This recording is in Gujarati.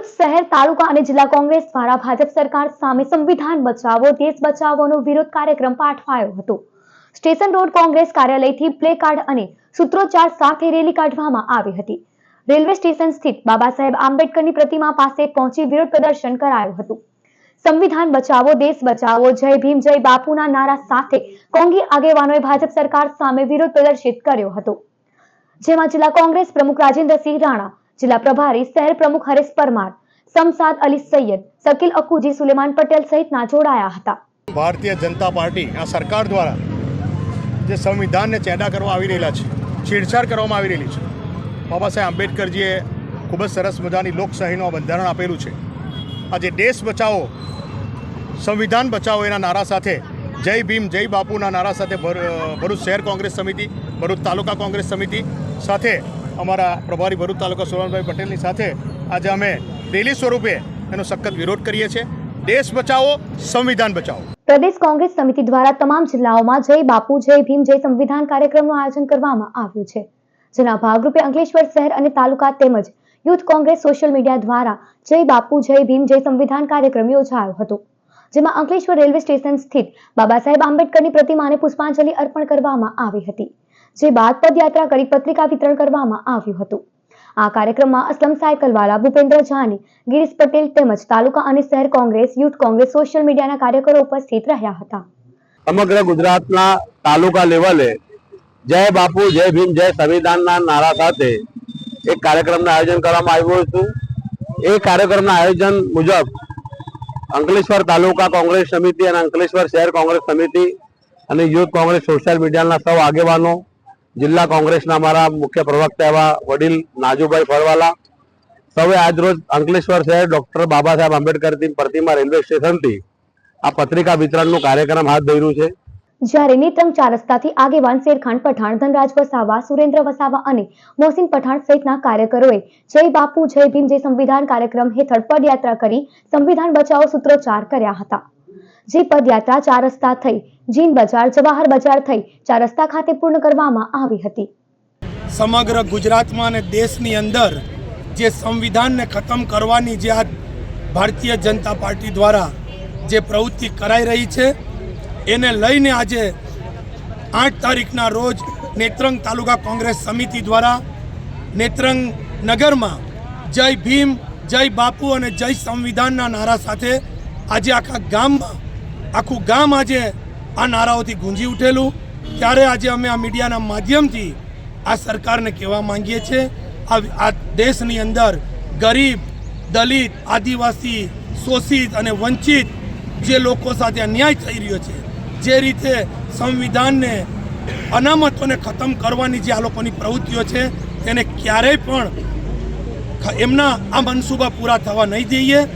ભરૂચ શહેર તાલુકા અને જિલ્લા કોંગ્રેસ દ્વારા ભાજપ સરકાર સામે સંવિધાન બચાવો, દેશ બચાવોનો વિરોધ કાર્યક્રમ પાઠવાયો હતો. સ્ટેશન રોડ કોંગ્રેસ કાર્યાલયથી પ્લે કાર્ડ અને સૂત્રોચ્ચાર સાથે રેલી કાઢવામાં આવી હતી. રેલવે સ્ટેશન સ્થિત બાબા સાહેબ આંબેડકરની પ્રતિમા પાસે પહોંચી વિરોધ પ્રદર્શન કરાયું હતું. સંવિધાન બચાવો, દેશ બચાવો, જય ભીમ, જય બાપુના નારા સાથે કોંગી આગેવાનોએ ભાજપ સરકાર સામે વિરોધ પ્રદર્શિત કર્યો હતો. જેમાં જિલ્લા કોંગ્રેસ પ્રમુખ રાજેન્દ્રસિંહ રાણા જિલ્લા પ્રભારી શહેર પ્રમુખ હરેશ પરમાર સમસાદ અલી સૈયદ, શકીલ અકુજી, સુલેમાન પટેલ સહિતના જોડાયા હતા. ભારતીય જનતા પાર્ટી આ સરકાર દ્વારા જે સંવિધાનને ચેડા કરવા આવી રહેલા છે, છેડછાડ કરવામાં આવી રહેલી છે, બાબા સાહેબ આંબેડકરજીએ ખૂબ જ સરસ મજાની લોકશાહીનું બંધારણ આપેલું છે. આજે દેશ બચાવો, સંવિધાન બચાવો એના નારા સાથે, જય ભીમ, જય બાપુના નારા સાથે ભર- ભરૂચ શહેર કોંગ્રેસ સમિતિ, ભરૂચ તાલુકા કોંગ્રેસ સમિતિ સાથે અમારા પ્રભારી ભરૂચ તાલુકા સોરણભાઈ પટેલની સાથે આજે અમે રેલી સ્વરૂપે એનો સખત વિરોધ કરીએ છીએ. દેશ બચાવો, સંવિધાન બચાવો. પ્રદેશ કોંગ્રેસ સમિતિ દ્વારા તમામ જિલ્લાઓમાં જય બાપુ, જય ભીમ, જય સંવિધાન કાર્યક્રમનું આયોજન કરવામાં આવ્યું છે. જેના ભાગરૂપે અંકલેશ્વર શહેર અને તાલુકા તેમજ યુથ કોંગ્રેસ સોશિયલ મીડિયા દ્વારા જય બાપુ, જય ભીમ, જય સંવિધાન કાર્યક્રમ યોજાયો હતો. જેમાં અંકલેશ્વર રેલવે સ્ટેશન સ્થિત બાબા સાહેબ આંબેડકરની પ્રતિમાને પુષ્પાંજલિ અર્પણ કરવામાં આવી હતી. જે બાદ પદયાત્રા કરી પત્રિકા વિતરણ કરવામાં આવ્યું હતું. આ કાર્યક્રમમાં અસલમ સાયકલવાલા ભૂપેન્દ્ર જાની, ગિરીશ પટેલ તેમજ તાલુકા અને શહેર કોંગ્રેસ, યુથ કોંગ્રેસ, સોશિયલ મીડિયાના કાર્યકરો ઉપસ્થિત રહ્યા હતા. સમગ્ર ગુજરાતના તાલુકા લેવલે જય બાપુ, જય ભીમ, જય સંવિધાનના નારા સાથે એક કાર્યક્રમનું આયોજન કરવામાં આવ્યું હતું. એ કાર્યક્રમના આયોજન મુજબ અંકલેશ્વર તાલુકા કોંગ્રેસ સમિતિ અને અંકલેશ્વર શહેર કોંગ્રેસ સમિતિ અને યુથ કોંગ્રેસ સોશિયલ મીડિયાના સૌ આગેવાનો જિલ્લા કોંગ્રેસના અમારા મુખ્ય પ્રવક્તા એવા વડીલ નાજુભાઈ ફળવાલા, સૌએ આજરોજ અંકલેશ્વર શહેર ડૉક્ટર બાબા સાહેબ આંબેડકરની પ્રતિમા રેલવે સ્ટેશનથી આ પત્રિકા વિતરણનું કાર્યક્રમ હાથ ધર્યું છે. જ્યારે નેત્રંગ ચાર રસ્તાથી આગેવાન શેરખાન પઠાણ, ધનરાજ વસાવા, સુરેન્દ્ર વસાવા અને મોહસિન પઠાણ સહિતના કાર્યકરોએ જય બાપુ, જય ભીમ જય સંવિધાન કાર્યક્રમ હેઠળ પદયાત્રા કરી સંવિધાન બચાવો સૂત્રોચ્ચાર કર્યા હતા. જે પદયાત્રા ચાર રસ્તા થઈ, જીન બજાર, જવાહર બજાર થઈ, ચાર રસ્તા ખાતે પૂર્ણ કરવામાં આવી હતી. સમગ્ર ગુજરાતમાં અને દેશની અંદર જે સંવિધાનને ખતમ કરવાની જે આ ભારતીય જનતા પાર્ટી દ્વારા જે પ્રવૃત્તિ કરાઈ રહી છે, એને લઈને આજે આઠ તારીખના રોજ નેત્રંગ તાલુકા કોંગ્રેસ સમિતિ દ્વારા નેત્રંગ નગરમાં જય ભીમ, જય બાપુ અને જય સંવિધાનના નારા સાથે આજે આખા ગામમાં આખું ગામ આજે આ નારાઓથી ગુંજી ઉઠેલું. ત્યારે આજે અમે આ મીડિયાના માધ્યમથી આ સરકારને કહેવા માંગીએ છીએ, આ દેશની અંદર ગરીબ, દલિત, આદિવાસી, શોષિત અને વંચિત જે લોકો સાથે અન્યાય થઈ રહ્યો છે, જે રીતે સંવિધાનને અનામતોને ખતમ કરવાની જે આ લોકોની પ્રવૃત્તિઓ છે, તેને ક્યારેય પણ એમના આ મનસૂબા પૂરા થવા નહીં દઈએ.